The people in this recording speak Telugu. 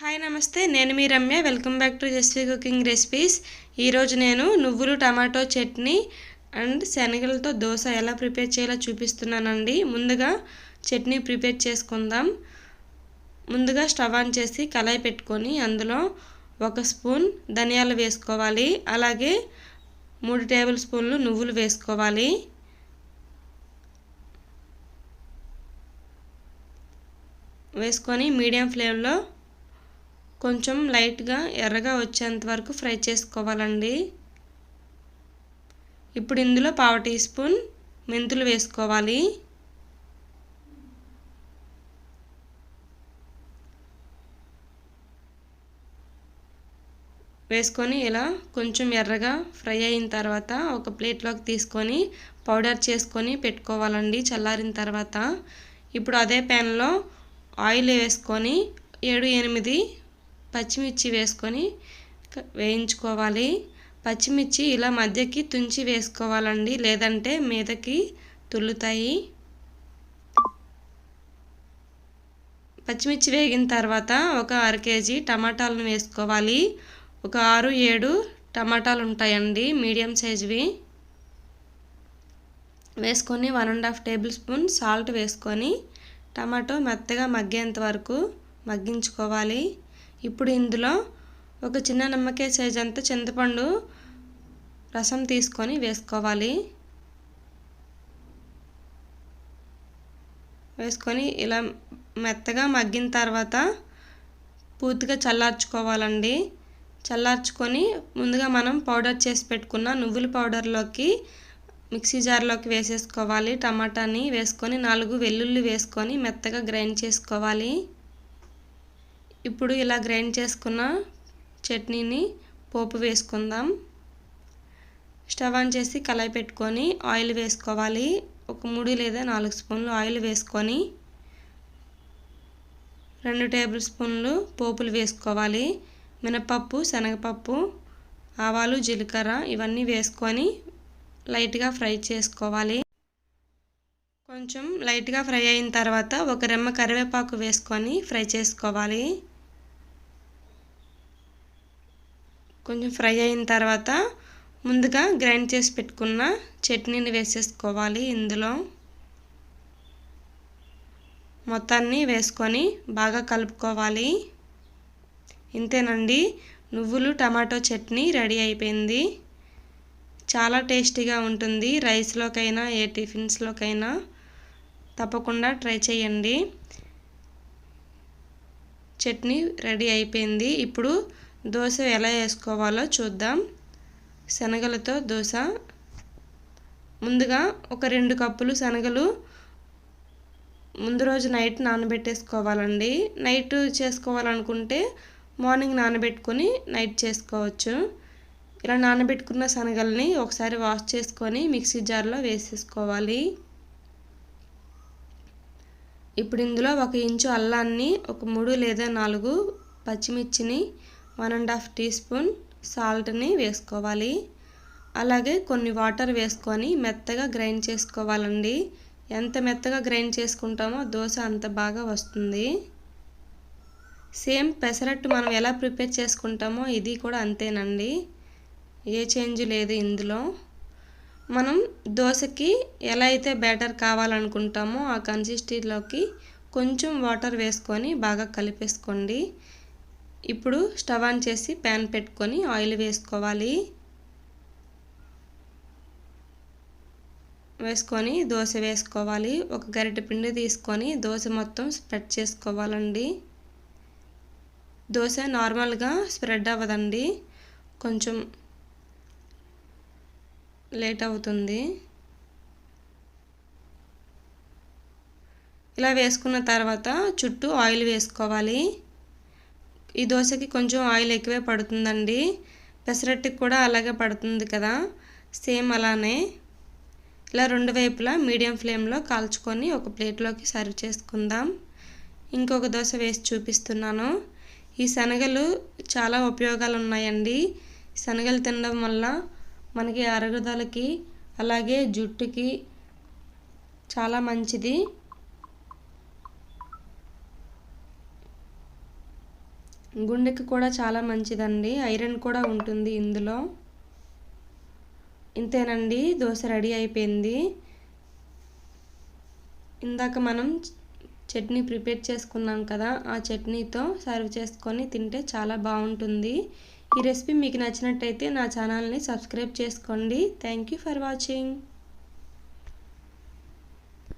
హాయ్ నమస్తే. నేను మీ Ramya. Welcome back to Jasvi cooking recipes ఈరోజు నేను నువ్వులు టమాటో చట్నీ అండ్ శనగలతో దోశ ఎలా ప్రిపేర్ చేయాలో చూపిస్తున్నానండి. ముందుగా చట్నీ ప్రిపేర్ చేసుకుందాం. ముందుగా స్టవ్ ఆన్ చేసి కళాయి పెట్టుకొని అందులో ఒక స్పూన్ ధనియాలు వేసుకోవాలి. అలాగే మూడు టేబుల్ స్పూన్లు నువ్వులు వేసుకోవాలి. వేసుకొని మీడియం ఫ్లేమ్లో కొంచెం లైట్గా ఎర్రగా వచ్చేంత వరకు ఫ్రై చేసుకోవాలండి. ఇప్పుడు ఇందులో పావు టీ స్పూన్ మెంతులు వేసుకోవాలి. వేసుకొని ఇలా కొంచెం ఎర్రగా ఫ్రై అయిన తర్వాత ఒక ప్లేట్లోకి తీసుకొని పౌడర్ చేసుకొని పెట్టుకోవాలండి చల్లారిన తర్వాత. ఇప్పుడు అదే ప్యాన్లో ఆయిల్ వేసుకొని ఏడు ఎనిమిది పచ్చిమిర్చి వేసుకొని వేయించుకోవాలి. పచ్చిమిర్చి ఇలా మధ్యకి తుంచి వేసుకోవాలండి లేదంటే మీదకి తుల్లుతాయి. పచ్చిమిర్చి వేగిన తర్వాత ఒక అర కేజీ టమాటాలను వేసుకోవాలి. ఒక ఆరు ఏడు టమాటాలు ఉంటాయండి మీడియం సైజువి. వేసుకొని one and half tablespoon salt వేసుకొని టమాటో మెత్తగా మగ్గేంత వరకు మగ్గించుకోవాలి. ఇప్పుడు ఇందులో ఒక చిన్న నిమ్మకాయ సైజ్ అంత చింతపండు రసం తీసుకొని వేసుకోవాలి. వేసుకొని ఇలా మెత్తగా మగ్గిన తర్వాత పూర్తిగా చల్లార్చుకోవాలండి. చల్లార్చుకొని ముందుగా మనం పౌడర్ చేసి పెట్టుకున్న నువ్వుల పౌడర్లోకి మిక్సీ జార్లోకి వేసేసుకోవాలి. టమాటాని వేసుకొని నాలుగు వెల్లుల్లి వేసుకొని మెత్తగా గ్రైండ్ చేసుకోవాలి. ఇప్పుడు ఇలా గ్రైండ్ చేసుకున్న చట్నీని పోపు వేసుకుందాం. స్టవ్ ఆన్ చేసి కళాయి పెట్టుకొని ఆయిల్ వేసుకోవాలి. ఒక మూడు లేదా నాలుగు స్పూన్లు ఆయిల్ వేసుకొని రెండు టేబుల్ స్పూన్లు పోపులు వేసుకోవాలి. మినపప్పు శనగపప్పు ఆవాలు జీలకర్ర ఇవన్నీ వేసుకొని లైట్గా ఫ్రై చేసుకోవాలి. కొంచెం లైట్గా ఫ్రై అయిన తర్వాత ఒక రెమ్మ కరివేపాకు వేసుకొని ఫ్రై చేసుకోవాలి. కొంచెం ఫ్రై అయిన తర్వాత ముందుగా గ్రైండ్ చేసి పెట్టుకున్న చట్నీని వేసేసుకోవాలి ఇందులో. మొత్తాన్ని వేసుకొని బాగా కలుపుకోవాలి. ఇంతేనండి నువ్వులు టమాటో చట్నీ రెడీ అయిపోయింది. చాలా టేస్టీగా ఉంటుంది రైస్లోకైనా ఏ టిఫిన్స్లోకైనా. తప్పకుండా ట్రై చేయండి. చట్నీ రెడీ అయిపోయింది. ఇప్పుడు దోశ ఎలా వేసుకోవాలో చూద్దాం. శనగలతో దోశ. ముందుగా ఒక రెండు కప్పులు శనగలు. ముందు రోజు నైట్ నానబెట్టేసుకోవాలండి. నైట్ చేసుకోవాలనుకుంటే మార్నింగ్ నానబెట్టుకొని నైట్ చేసుకోవచ్చు. ఇలా నానబెట్టుకున్న శనగల్ని ఒకసారి వాష్ చేసుకొని మిక్సీ జార్లో వేసేసుకోవాలి. ఇప్పుడు ఇందులో ఒక ఇంచు అల్లాన్ని ఒక మూడు లేదా నాలుగు పచ్చిమిర్చిని one and half teaspoon సాల్ట్ని వేసుకోవాలి. అలాగే కొన్ని వాటర్ వేసుకొని మెత్తగా గ్రైండ్ చేసుకోవాలండి. ఎంత మెత్తగా గ్రైండ్ చేసుకుంటామో దోశ అంత బాగా వస్తుంది. సేమ్ పెసరట్టు మనం ఎలా ప్రిపేర్ చేసుకుంటామో ఇది కూడా అంతేనండి. ఏ చేంజ్ లేదు ఇందులో. మనం దోశకి ఎలా అయితే బ్యాటర్ కావాలనుకుంటామో ఆ కన్సిస్టెన్సీలోకి కొంచెం వాటర్ వేసుకొని బాగా కలిపేసుకోండి. ఇప్పుడు స్టవ్ ఆన్ చేసి ప్యాన్ పెట్టుకొని ఆయిల్ వేసుకోవాలి. వేసుకొని దోశ వేసుకోవాలి. ఒక గరిటె పిండి తీసుకొని దోశ మొత్తం స్ప్రెడ్ చేసుకోవాలండి. దోశ నార్మల్గా స్ప్రెడ్ అవ్వదండి. కొంచెం లేట్ అవుతుంది. ఇలా వేసుకున్న తర్వాత చుట్టూ ఆయిల్ వేసుకోవాలి. ఈ దోశకి కొంచెం ఆయిల్ ఎక్కువే పడుతుందండి. పెసరట్టుకి కూడా అలాగే పడుతుంది కదా. సేమ్ అలానే ఇలా రెండు వైపులా మీడియం ఫ్లేమ్లో కాల్చుకొని ఒక ప్లేట్లోకి సర్వ్ చేసుకుందాం. ఇంకొక దోశ వేసి చూపిస్తున్నాను. ఈ శనగలు చాలా ఉపయోగాలు ఉన్నాయండి శనగలు తినడం వల్ల మనకి అరుగుదలకి అలాగే జుట్టుకి చాలా మంచిది. గుండెకి కూడా చాలా మంచిదండి. ఐరన్ కూడా ఉంటుంది ఇందులో. ఇంతేనండి దోశ రెడీ అయిపోయింది. ఇందాక మనం చట్నీ ప్రిపేర్ చేసుకున్నాం కదా ఆ చట్నీతో సర్వ్ చేసుకొని తింటే చాలా బాగుంటుంది. ఈ రెసిపీ మీకు నచ్చినట్టయితే నా ఛానల్ని సబ్స్క్రైబ్ చేసుకోండి. Thank you for watching.